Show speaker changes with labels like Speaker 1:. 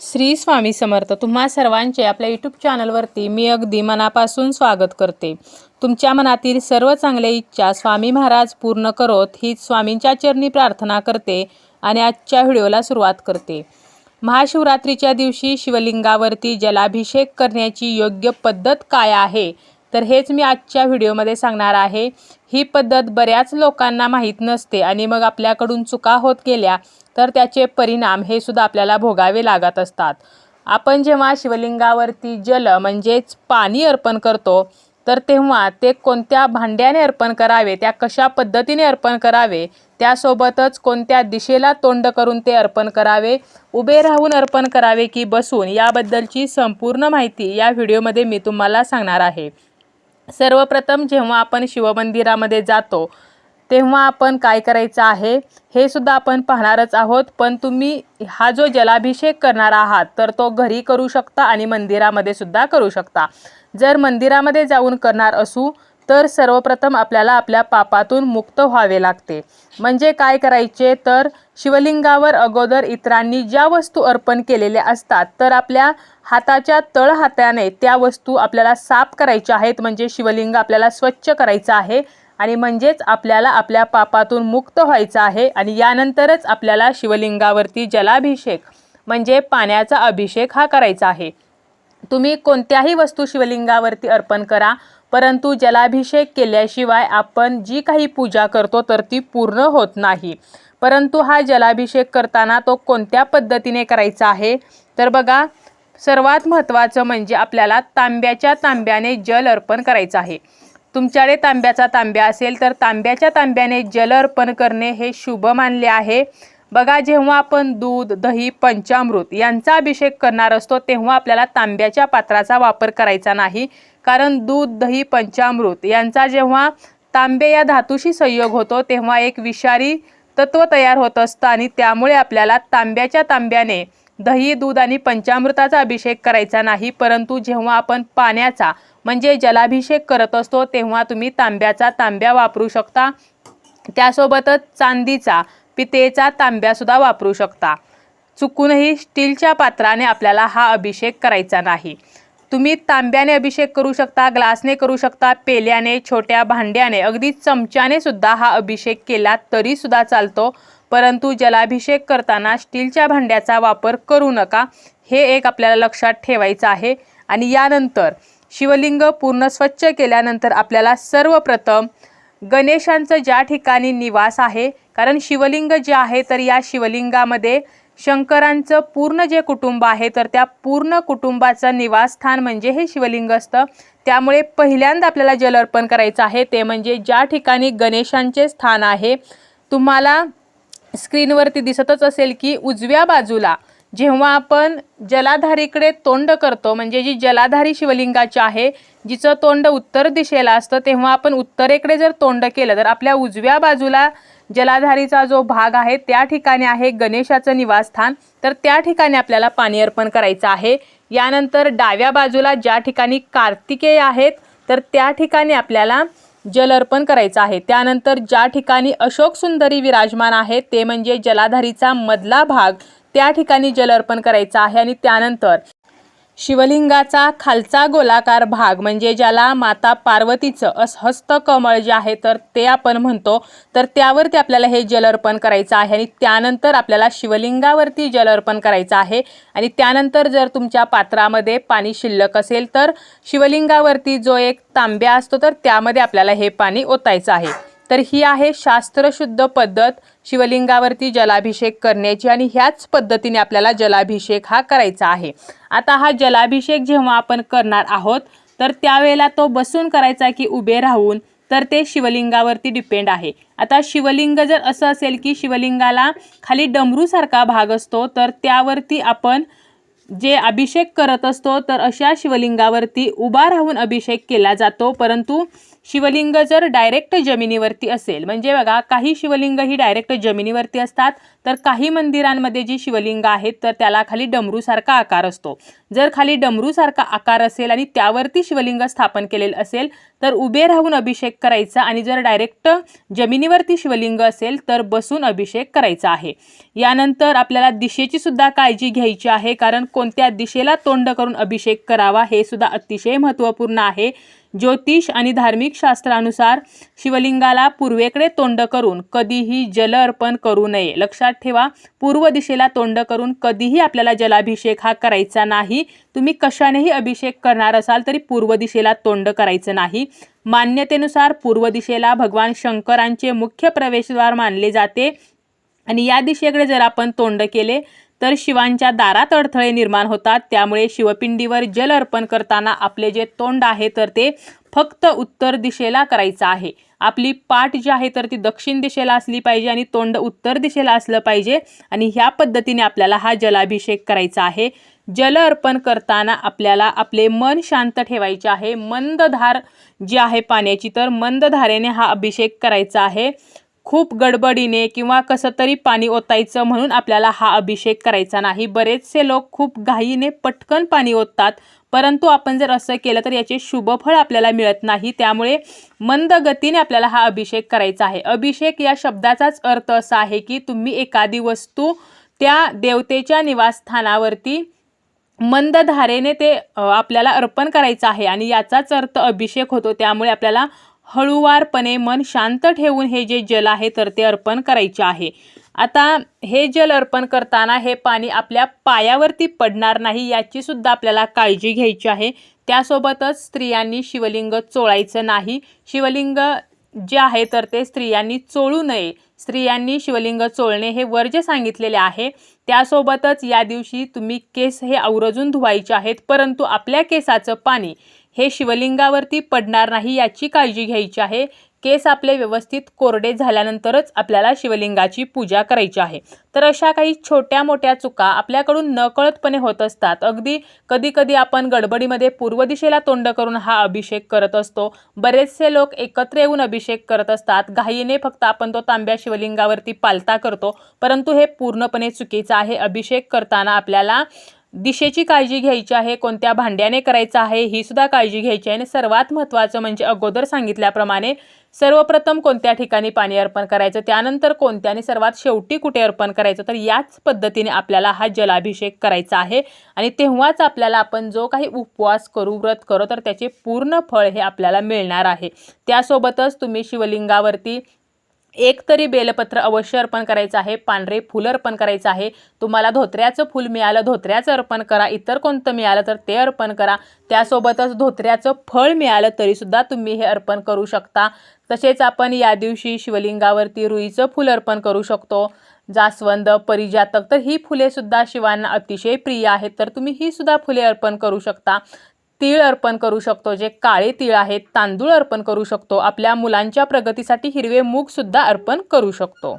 Speaker 1: श्री स्वामी समर्थ तुम्हा सर्वांचे आपल्या यूट्यूब चॅनलवरती मी अगदी मनापासून स्वागत करते. तुमच्या मनातील सर्व चांगल्या इच्छा स्वामी महाराज पूर्ण करोत हीच स्वामींच्या चरणी प्रार्थना करते आणि आजच्या व्हिडिओला सुरुवात करते. महाशिवरात्रीच्या दिवशी शिवलिंगावरती जलाभिषेक करण्याची योग्य पद्धत काय आहे? तर हेच मी आजच्या व्हिडिओमध्ये सांगणार आहे. ही पद्धत बऱ्याच लोकांना माहीत नसते आणि मग आपल्याकडून चुका होत गेल्या तर त्याचे परिणाम हे सुद्धा आपल्याला भोगावे लागत असतात. आपण जेव्हा शिवलिंगावरती जल म्हणजेच पाणी अर्पण करतो तर तेव्हा ते कोणत्या भांड्याने अर्पण करावे त्या कशा पद्धतीने अर्पण करावे त्यासोबतच कोणत्या दिशेला तोंड करून ते अर्पण करावे उभे राहून अर्पण करावे की बसून याबद्दलची संपूर्ण माहिती या व्हिडिओमध्ये मी तुम्हाला सांगणार आहे. सर्वप्रथम जेव्हा आपण शिवमंदिरामध्ये जातो तेव्हा आपण काय करायचं आहे हे सुद्धा आपण पाहणारच आहोत. पण तुम्ही हा जो जलाभिषेक करणार आहात तर तो घरी करू शकता आणि मंदिरामध्ये सुद्धा करू शकता. जर मंदिरामध्ये जाऊन करणार असू तर सर्वप्रथम आपल्याला आपल्या पापातून मुक्त व्हावे लागते. म्हणजे काय करायचे? तर शिवलिंगावर अगोदर इतरांनी ज्या वस्तू अर्पण केलेल्या असतात तर आपल्या हाताच्या तळहाताने त्या वस्तू आपल्याला साफ करायच्या आहेत. म्हणजे शिवलिंग आपल्याला स्वच्छ करायचं आहे आणि म्हणजेच आपल्याला आपल्या पापातून मुक्त व्हायचं आहे आणि यानंतरच आपल्याला शिवलिंगावरती जलाभिषेक म्हणजे पाण्याचा अभिषेक हा करायचा आहे. तुम्ही कोणत्याही वस्तू शिवलिंगावरती अर्पण करा. परंतु जलाभिषेक केल्याशिवाय आपण जी काही पूजा करतो तर ती पूर्ण होत नाही. परंतु हा जलाभिषेक करताना तो कोणत्या पद्धतीने करायचा आहे? तर बघा सर्वात महत्त्वाचं म्हणजे आपल्याला तांब्याच्या तांब्याने जल अर्पण करायचं आहे. तुमच्याकडे तांब्याचा तांब्या असेल तर तांब्याच्या तांब्याने जल अर्पण करणे हे शुभ मानले आहे. बघा जेव्हा आपण दूध दही पंचामृत यांचा अभिषेक करणार असतो तेव्हा आपल्याला तांब्याच्या पात्राचा वापर करायचा नाही. कारण दूध दही पंचामृत यांचा जेव्हा तांबे या धातूशी संयोग होतो तेव्हा एक विषारी तत्व तयार होत असतं आणि त्यामुळे आपल्याला तांब्याच्या तांब्याने दही दूध आणि पंचामृताचा अभिषेक करायचा नाही. परंतु जेव्हा आपण पाण्याचा म्हणजे जलाभिषेक करत असतो तेव्हा तुम्ही तांब्याचा तांब्या वापरू शकता. त्यासोबतच चांदीचा पितेचा तांब्यासुद्धा वापरू शकता. चुकूनही स्टीलच्या पात्राने आपल्याला हा अभिषेक करायचा नाही. तुम्ही तांब्याने अभिषेक करू शकता ग्लासने करू शकता पेल्याने छोट्या भांड्याने अगदी चमच्याने सुद्धा हा अभिषेक केला तरीसुद्धा चालतो. परंतु जलाभिषेक करताना स्टीलच्या भांड्याचा वापर करू नका हे एक आपल्याला लक्षात ठेवायचं आहे. आणि यानंतर शिवलिंग पूर्ण स्वच्छ केल्यानंतर आपल्याला सर्वप्रथम गणेशांचं ज्या ठिकाणी निवास आहे कारण शिवलिंग जे आहे तर या शिवलिंगामध्ये शंकरांचं पूर्ण जे कुटुंब आहे तर त्या पूर्ण कुटुंबाचं निवासस्थान म्हणजे हे शिवलिंग असतं. त्यामुळे पहिल्यांदा आपल्याला जल अर्पण करायचं आहे ते म्हणजे ज्या ठिकाणी गणेशांचे स्थान आहे तुम्हाला स्क्रीनवरती दिसतच असेल की उजव्या बाजूला जेव्हा आपण जलाधारीकडे तोंड करतो म्हणजे जी जलाधारी शिवलिंगाची आहे जिचं तोंड उत्तर दिशेला असतं तेव्हा आपण उत्तरेकडे जर तोंड केलं तर आपल्या उजव्या बाजूला जलाधारीचा जो भाग आहे त्या ठिकाणी आहे गणेशाचं निवासस्थान. तर त्या ठिकाणी आपल्याला पाणी अर्पण करायचं आहे. यानंतर डाव्या बाजूला ज्या ठिकाणी कार्तिकेय आहेत तर त्या ठिकाणी आपल्याला जल अर्पण करायचं आहे. त्यानंतर ज्या ठिकाणी अशोक सुंदरी विराजमान आहे ते म्हणजे जलाधारीचा मधला भाग. त्या ठिकाणी जल अर्पण करायचं आहे आणि त्यानंतर शिवलिंगाचा खालचा गोलाकार भाग म्हणजे ज्याला माता पार्वतीचं अस हस्तकमळ जे आहे तर ते आपण म्हणतो. तर त्यावरती आपल्याला हे जल अर्पण करायचं आहे आणि त्यानंतर आपल्याला शिवलिंगावरती जल अर्पण करायचं आहे. आणि त्यानंतर जर तुमच्या पात्रामध्ये पाणी शिल्लक असेल तर शिवलिंगावरती जो एक तांब्या असतो तर त्यामध्ये आपल्याला हे पाणी ओतायचं आहे. तर ही आहे शास्त्रशुद्ध पद्धत शिवलिंगावरती जलाभिषेक करण्याची आणि ह्याच पद्धतीने आपल्याला जलाभिषेक हा करायचा आहे. आता हा जलाभिषेक जेव्हा आपण करणार आहोत तर त्यावेळेला तो बसून करायचा की उभे राहून तर ते शिवलिंगावरती डिपेंड आहे. आता शिवलिंग जर असं असेल की शिवलिंगाला खाली डमरूसारखा भाग असतो तर त्यावरती आपण जे अभिषेक करत असतो तर अशा शिवलिंगावरती उभा राहून अभिषेक केला जातो. परंतु शिवलिंग जर डायरेक्ट जमिनीवरती असेल म्हणजे बघा काही शिवलिंग ही डायरेक्ट जमिनीवरती असतात तर काही मंदिरांमध्ये जी शिवलिंग आहेत तर त्याला खाली डमरूसारखा आकार असतो. जर खाली डमरूसारखा आकार असेल आणि त्यावरती शिवलिंग स्थापन केलेलं असेल तर उभे राहून अभिषेक करायचा आणि जर डायरेक्ट जमिनीवरती शिवलिंग असेल तर बसून अभिषेक करायचा आहे. यानंतर आपल्याला दिशेची सुद्धा काळजी घ्यायची आहे कारण कोणत्या दिशेला तोंड करून अभिषेक करावा हे सुद्धा अतिशय महत्त्वपूर्ण आहे. ज्योतिष आणि धार्मिक शास्त्रानुसार शिवलिंगाला पूर्वेकडे तोंड करून कधीही जल अर्पण करू नये. लक्षात ठेवा पूर्व दिशेला तोंड करून कधीही आपल्याला जलाभिषेक हा करायचा नाही. तुम्ही कशानेही अभिषेक करणार असाल तरी पूर्व दिशेला तोंड करायचं नाही. मान्यतेनुसार पूर्व दिशेला भगवान शंकरांचे मुख्य प्रवेशद्वार मानले जाते. आणि या दिशेकडे जर आपण तोंड केले तर शिवांच्या दारात अडथळे निर्माण होतात. त्यामुळे शिवपिंडीवर जल अर्पण करताना आपले जे तोंड आहे तर ते फक्त उत्तर दिशेला करायचं आहे. आपली पाठ जी आहे तर ती दक्षिण दिशेला असली पाहिजे आणि तोंड उत्तर दिशेला असलं पाहिजे. आणि ह्या पद्धतीने आपल्याला हा जलाभिषेक करायचा आहे. जल अर्पण करताना आपल्याला आपले मन शांत ठेवायचे आहे. मंदधार जी आहे पाण्याची तर मंदधारेने हा अभिषेक करायचा आहे. खूप गडबडीने किंवा कसं तरी पाणी ओतायचं म्हणून आपल्याला हा अभिषेक करायचा नाही. बरेचसे लोक खूप घाईने पटकन पाणी ओततात परंतु आपण जर असं केलं तर याचे शुभफळ आपल्याला मिळत नाही. त्यामुळे मंद गतीने आपल्याला हा अभिषेक करायचा आहे. अभिषेक या शब्दाचाच अर्थ असा आहे की तुम्ही एखादी वस्तू त्या देवतेच्या निवासस्थानावरती मंद धारेने ते आपल्याला अर्पण करायचं आहे आणि याचाच अर्थ अभिषेक होतो. त्यामुळे आपल्याला हळूवारपणे मन शांत ठेवून हे जे जल आहे तर ते अर्पण करायचे आहे. आता हे जल अर्पण करताना हे पाणी आपल्या पायावरती पडणार नाही याची सुद्धा आपल्याला काळजी घ्यायची आहे. त्यासोबतच स्त्रियांनी शिवलिंग चोळायचं नाही. शिवलिंग जे आहे तर ते स्त्रियांनी चोळू नये. स्त्रियांनी शिवलिंग चोळणे हे वर्ज्य सांगितलेले आहे. त्यासोबतच या दिवशी तुम्ही केस हे आवर्जून धुवायचे आहेत परंतु आपल्या केसाचं पाणी हे शिवलिंगावरती पडणार नाही याची काळजी घ्यायची आहे. केस आपले व्यवस्थित कोरडे झाल्यानंतरच आपल्याला शिवलिंगाची पूजा करायची आहे. तर अशा काही छोट्या मोठ्या चुका आपल्याकडून नकळतपणे होत असतात. अगदी कधी कधी आपण गडबडीमध्ये पूर्व दिशेला तोंड करून हा अभिषेक करत असतो. बरेचसे लोक एकत्र येऊन अभिषेक करत असतात. घाईने फक्त आपण तो तांब्या शिवलिंगावरती पालता करतो. परंतु हे पूर्णपणे चुकीचं आहे. अभिषेक करताना आपल्याला दिशेची काळजी घ्यायची आहे कोणत्या भांड्याने करायचं आहे ही सुद्धा काळजी घ्यायची आहे. आणि सर्वात महत्त्वाचं म्हणजे अगोदर सांगितल्याप्रमाणे सर्वप्रथम कोणत्या ठिकाणी पाणी अर्पण करायचं त्यानंतर कोणत्या आणि सर्वात शेवटी कुठे अर्पण करायचं तर याच पद्धतीने आपल्याला हा जलाभिषेक करायचा आहे. आणि तेव्हाच आपल्याला आपण जो काही उपवास करू व्रत करू तर त्याचे पूर्ण फळ हे आपल्याला मिळणार आहे. त्यासोबतच तुम्ही शिवलिंगावरती एक तरी बेलपत्र अवश्य अर्पण करायचं आहे पांढरे फुल अर्पण करायचं आहे. तुम्हाला धोत्र्याचं फूल मिळालं धोत्र्याचं अर्पण करा. इतर कोणतं मिळालं तर ते अर्पण करा. त्यासोबतच धोत्र्याचं फळ मिळालं तरीसुद्धा तुम्ही हे अर्पण करू शकता. तसेच आपण या दिवशी शिवलिंगावरती रुईचं फूल अर्पण करू शकतो. जास्वंद परिजातक तर ही फुले सुद्धा शिवांना अतिशय प्रिय आहेत. तर तुम्ही ही सुद्धा फुले अर्पण करू शकता. तीळ अर्पण करू शकतो जे काळे तीळ आहेत तांदूळ अर्पण करू शकतो आपल्या मुलांच्या प्रगतीसाठी हिरवे मूगसुद्धा अर्पण करू शकतो.